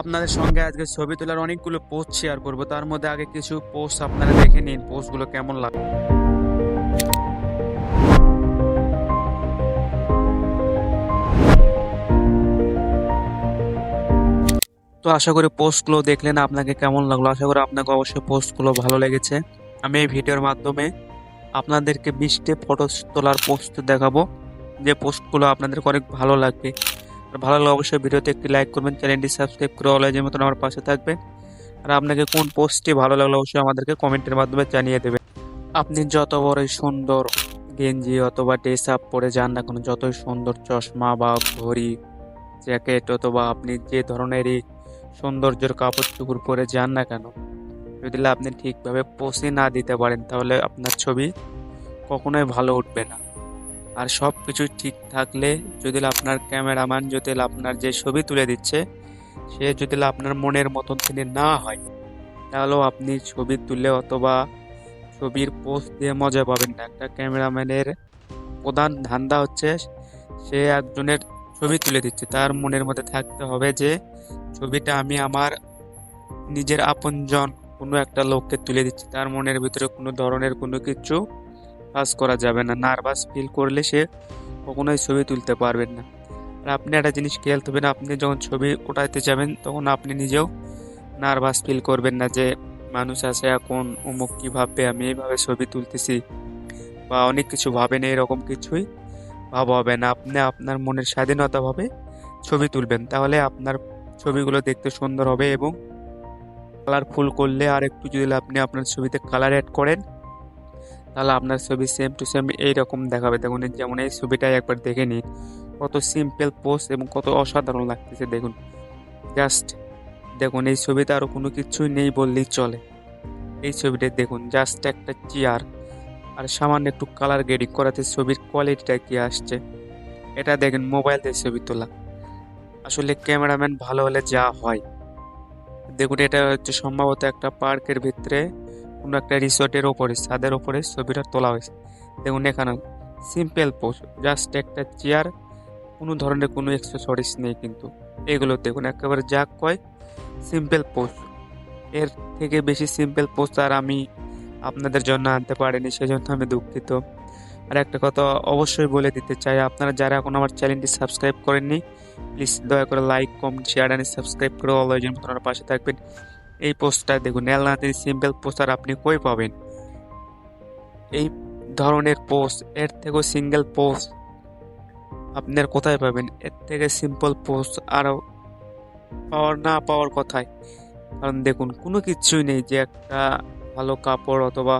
আপনাদের সঙ্গে আজকে ছবি তোলার অনেকগুলো পোস্ট শেয়ার করব। তার মধ্যে আগে কিছু পোস্ট আপনারা দেখে নিন পোস্টগুলো কেমন লাগে তো আশা করি পোস্টগুলো দেখলেন, আপনাকে কেমন লাগল? আশা করি আপনাকে অবশ্যই পোস্টগুলো ভালো লেগেছে। আমি এই ভিডিওর মাধ্যমে আপনাদেরকে বিশটি ফটো তোলার পোস্ট দেখাবো। যে পোস্টগুলো আপনাদের অনেক ভালো লাগবে। ভালো লাগলে অবশ্যই ভিডিওতে একটি লাইক করবেন চ্যানেলটি সাবস্ক্রাইব করে অলওয়েজের মতন আমার পাশে থাকবেন। আর আপনাকে কোন পোস্টটি ভালো লাগল অবশ্যই আমাদেরকে কমেন্টের মাধ্যমে জানিয়ে দেবেন। আপনি যত বড়ই সুন্দর গেঞ্জি অথবা ড্রেস আপ পরে যান না কেন, যতই সুন্দর চশমা বা ঘড়ি জ্যাকেট অথবা আপনি যে ধরনেরই সৌন্দর্যের কাপড় চুপড় পরে যান না কেন, যদি আপনি ঠিকভাবে পোষে না দিতে পারেন, তাহলে আপনার ছবি কখনোই ভালো উঠবে না। আর সব কিছুই ঠিক থাকলে যদি আপনার ক্যামেরাম্যান যদি আপনার যে ছবি তুলে দিচ্ছে, সে যদি আপনার মনের মতন তিনি না হয়, তাহলেও আপনি ছবি তুলে অথবা ছবির পোস্ট দিয়ে মজা পাবেন না। একটা ক্যামেরাম্যানের প্রধান ধান্দা হচ্ছে সে একজনের ছবি তুলে দিচ্ছে। তার মনের মধ্যে থাকতে হবে যে ছবিটা আমি আমার নিজের আপনজন কোনো একটা লোককে তুলে দিচ্ছি। তার মনের ভিতরে কোনো ধরনের কোনো কিছু কাজ করা যাবে না। নার্ভাস ফিল করলে সে কখনোই ছবি তুলতে পারবেন না। আর আপনি একটা জিনিস খেয়াল করবেন, আপনি যখন ছবি ওঠাইতে যাবেন, তখন আপনি নিজেও নার্ভাস ফিল করবেন না যে মানুষ আছে এখন, অমুক কী ভাববে আমি এইভাবে ছবি তুলতেছি বা অনেক কিছু ভাবেন এরকম কিছুই ভাবা হবে না। আপনি আপনার মনের স্বাধীনতাভাবে ছবি তুলবেন, তাহলে আপনার ছবিগুলো দেখতে সুন্দর হবে এবং কালারফুল করলে আর একটু যদি আপনি আপনার ছবিতে কালার অ্যাড করেন তাহলে আপনার ছবি সেম টু সেম এইরকম দেখাবে। দেখুন যেমন এই ছবিটাই একবার দেখে নিন। কত সিম্পল পোস্ট এবং কত অসাধারণ লাগতেছে, দেখুন। জাস্ট দেখুন, এই ছবিতে আরও কোনো কিছুই নেই বললেই চলে। এই ছবিটা দেখুন জাস্ট একটা চেয়ার আর সামান্য একটু কালার গ্রেডিং করাতে ছবির কোয়ালিটিটা কি আসছে। এটা দেখেন মোবাইল দিয়ে ছবি তোলা। আসলে ক্যামেরাম্যান ভালো হলে যা হয়। দেখুন, এটা হচ্ছে সম্ভবত একটা পার্কের ভিতরে কোনো একটা রিসোর্টের ওপরে, ছাদের ওপরে ছবিটা তোলা হয়েছে। দেখুন এখানে সিম্পল পোস্ট জাস্ট একটা চেয়ার কোনো ধরনের কোনো এক্সেসরিজ নেই কিন্তু। এগুলো দেখুন, একেবারে যা কয় সিম্পল পোস্ট এর থেকে বেশি সিম্পল পোস্ট আর আমি আপনাদের জন্য আনতে পারিনি, সেজন্য আমি দুঃখিত। আর একটা কথা অবশ্যই বলে দিতে চাই, আপনারা যারা এখন আমার চ্যানেলটি সাবস্ক্রাইব করেননি প্লিজ দয়া করে like comment share and subscribe করে অলওয়েজ আপনার পাশে থাকবেন। এই পোস্টটা দেখুন নেলনাথের সিম্পল পোস্টার আপনি কই পাবেন? এই ধরনের পোস্ট, এর থেকেও সিঙ্গেল পোস্ট আপনার কোথায় পাবেন? এর থেকে সিম্পল পোস্ট আরও পাওয়ার না পাওয়ার কথায় কারণ দেখুন, কোনো কিছুই নেই যে একটা ভালো কাপড় অথবা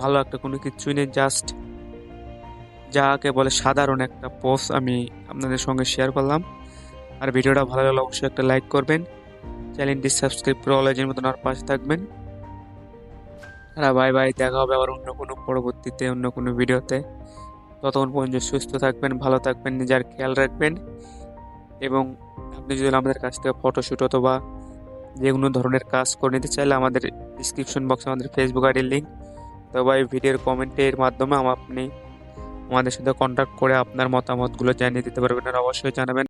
ভালো একটা কোনো কিছুই নেই, জাস্ট যাকে বলে সাধারণ একটা পোস্ট আমি আপনাদের সঙ্গে শেয়ার করলাম। আর ভিডিওটা ভালো লাগলে অবশ্যই একটা লাইক করবেন। চ্যানেলটি সাবস্ক্রাইব করে অলওয়েজের মতন আর পাশে থাকবেন। আর বাই বাই, দেখা হবে আবার অন্য কোনো পরবর্তীতে, অন্য কোনো ভিডিওতে। ততক্ষণ পর্যন্ত সুস্থ থাকবেন, ভালো থাকবেন, নিজের খেয়াল রাখবেন। এবং আপনি যদি আমাদের কাছ থেকে ফটোশ্যুট অথবা যে কোনো ধরনের কাজ করে নিতে চাইলে আমাদের ডিসক্রিপশন বক্সে আমাদের ফেসবুক আইডির লিঙ্ক অথবা এই ভিডিওর কমেন্টের মাধ্যমে আপনি আমাদের সাথে কন্ট্যাক্ট করে আপনার মতামতগুলো জানিয়ে দিতে পারবেন আর অবশ্যই জানাবেন।